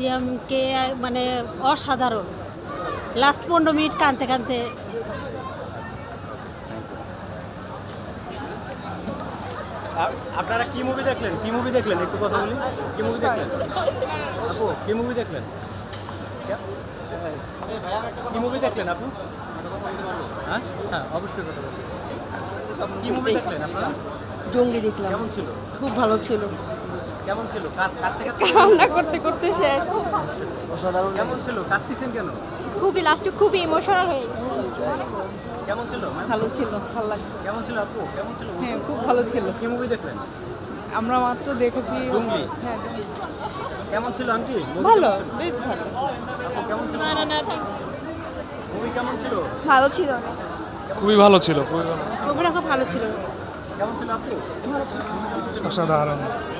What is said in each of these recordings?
সিএমকে মানে অসাধারণ। লাস্ট পনেরো মিনিট কানতে কানতে। আপনারা কি মুভি দেখলেন? কি মুভি দেখলেন? একটু কথা বলি। কি মুভি দেখলেন? আপু কি মুভি দেখলেন? কি মুভি দেখলেন আপু? হ্যাঁ? হ্যাঁ অবশ্যই কথা কি মুভি দেখলেন আপনারা? জঙ্গি দেখলাম। কেমন ছিল? খুব ভালো ছিল। কেমন ছিল? কান্না করতে করতে শেষ। কেমন ছিল? কাঁদতেছেন কেন? খুবই লাস্টে খুবই ইমোশনাল হয়ে কেমন ছিল? ভালো ছিল ভালো লাগছে। কেমন ছিল আপু? কেমন ছিল হ্যাঁ খুব ভালো ছিল। কি মুভি দেখলেন? আমরা মাত্র দেখেছি? হ্যাঁ কেমন ছিল আন্টি? ভালো ছিল? বেশ ভালো। কেমন ছিল? মুভি কেমন ছিল? ভালো ছিল। খুবই ভালো ছিল খুবই ভালো। খুব ভালো ছিল। কেমন ছিল আপু? অসাধারণ কি মুভি দেখলেন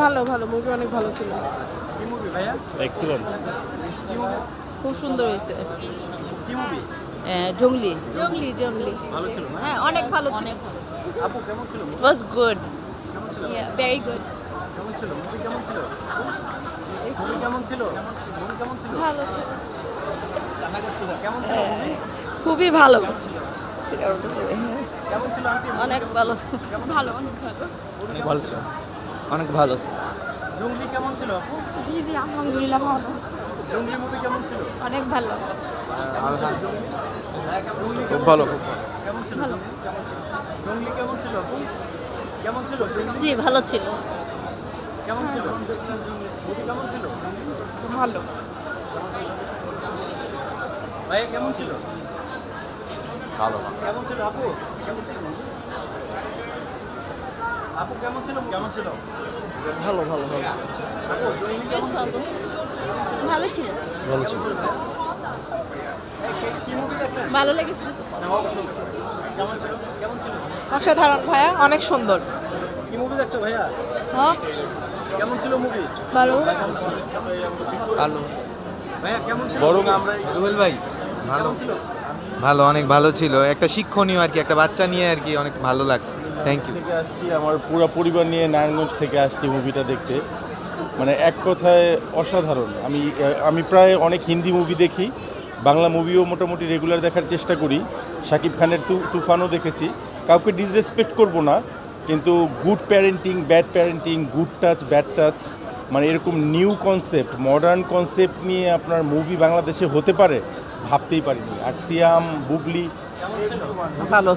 ভালো ভালো মুভি অনেক ভালো ছিল। খুব সুন্দর হয়েছে। কি মুভি জঙ্গলি। জঙ্গলি জঙ্গলি। ভালো ছিল হ্যাঁ অনেক ভালো ছিল। আপু কেমন ছিল it was good very good কেমন ছিল? মুভি কেমন ছিল? মুভি কেমন ছিল? মুভি কেমন ছিল? ভালো ছিল। কেমন ছিল? খুবই ভালো। সেটা কেমন ছিল? অনেক ভালো। ভালো অনেক ভালো। ভালো ছিল। অনেক ভালো। জঙ্গলি কেমন ছিল আপু? জি জি আলহামদুলিল্লাহ ভালো। জঙ্গলি মুভি কেমন ছিল? অনেক ভালো। জঙ্গলি? খুব কেমন ভালো ছিল? ভালো। কেমন ছিল জঙ্গলি? কেমন ছিল? জঙ্গলি কেমন ছিল আপু? কেমন ছিল জঙ্গলি? জি ভালো ছিল। কেমন ছিল? কেমন ছিল? ভালো। ভাইয়া কেমন ছিল? ভালো কেমন ছিল আপু? কেমন ছিল আপু কেমন ছিল? কেমন ছিল? ভালো ভালো ভালো। আপু জঙ্গলি ভালো ছিল। ভালো ছিল। ভালো লেগেছে। কেমন ছিল? কেমন ছিল? অসাধারণ ভাইয়া অনেক সুন্দর। কি মুভি দেখছ ভাইয়া? হ্যাঁ। কেমন ছিল মুভি ভালো। ভালো। ভাইয়া কেমন ছিল? বরং আমরা রুবেল ভাই ভালো। কেমন ছিল? ভালো, অনেক ভালো ছিল। একটা শিক্ষণীয় আর কি, একটা বাচ্চা নিয়ে আর কি অনেক ভালো লাগছে। থ্যাংক ইউ আসছি, আমার পুরো পরিবার নিয়ে নারায়ণগঞ্জ থেকে আসছি মুভিটা দেখতে। মানে এক কথায় অসাধারণ। আমি আমি প্রায় অনেক হিন্দি মুভি দেখি, বাংলা মুভিও মোটামুটি রেগুলার দেখার চেষ্টা করি। শাকিব খানের তু, তুফানও দেখেছি। কাউকে ডিসরেসপেক্ট করব না, কিন্তু good parenting bad parenting good touch bad touch মানে এরকম নিউ কনসেপ্ট মডার্ন কনসেপ্ট নিয়ে আপনার মুভি বাংলাদেশে হতে পারে ভাবতেই পারিনি। আর সিয়াম বুবলি ভালো।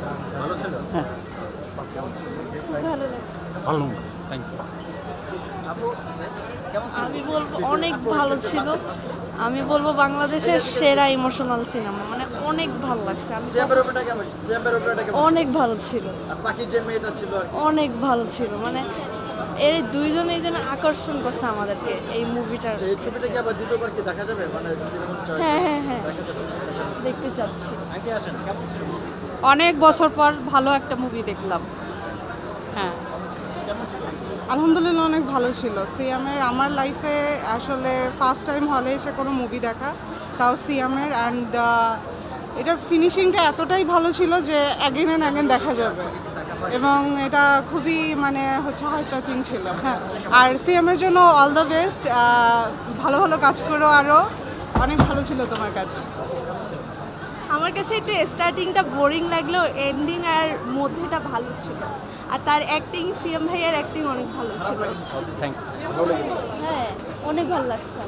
ভালো থ্যাংক ইউ আমি বলব অনেক ভালো ছিল। আমি বলব বাংলাদেশের সেরা ইমোশনাল সিনেমা মানে অনেক ভালো লাগছে। অনেক ভালো ছিল। অনেক ভালো ছিল। মানে এর দুইজনে এই জন্য আকর্ষণ করছে আমাদেরকে এই মুভিটার এই ছবিটাকে আবার দ্বিতীয়বার কি দেখা যাবে? বলে হ্যাঁ হ্যাঁ হ্যাঁ। দেখতে চাচ্ছি। আসেন? কেমন ছিল অনেক বছর পর ভালো একটা মুভি দেখলাম। হ্যাঁ। আলহামদুলিল্লাহ অনেক ভালো ছিল। সিয়ামের আমার লাইফে আসলে ফার্স্ট টাইম হলে এসে কোনো মুভি দেখা তাও সিয়ামের অ্যান্ড এটার ফিনিশিংটা এতটাই ভালো ছিল যে অ্যাগেন অ্যান্ড অ্যাগেন দেখা যাবে। এবং এটা খুবই মানে হচ্ছে হার্ট টাচিং ছিল হ্যাঁ। আর সিএমের জন্য অল দ্য বেস্ট ভালো ভালো কাজ করো আরও অনেক ভালো ছিল তোমার কাজ। আমার কাছে একটু স্টার্টিংটা বোরিং লাগলেও এন্ডিং আর মধ্যেটা ভালো ছিল। আর তার অ্যাক্টিং সিএম ভাইয়ের অ্যাক্টিং অনেক ভালো ছিল। হ্যাঁ অনেক ভালো লাগছে।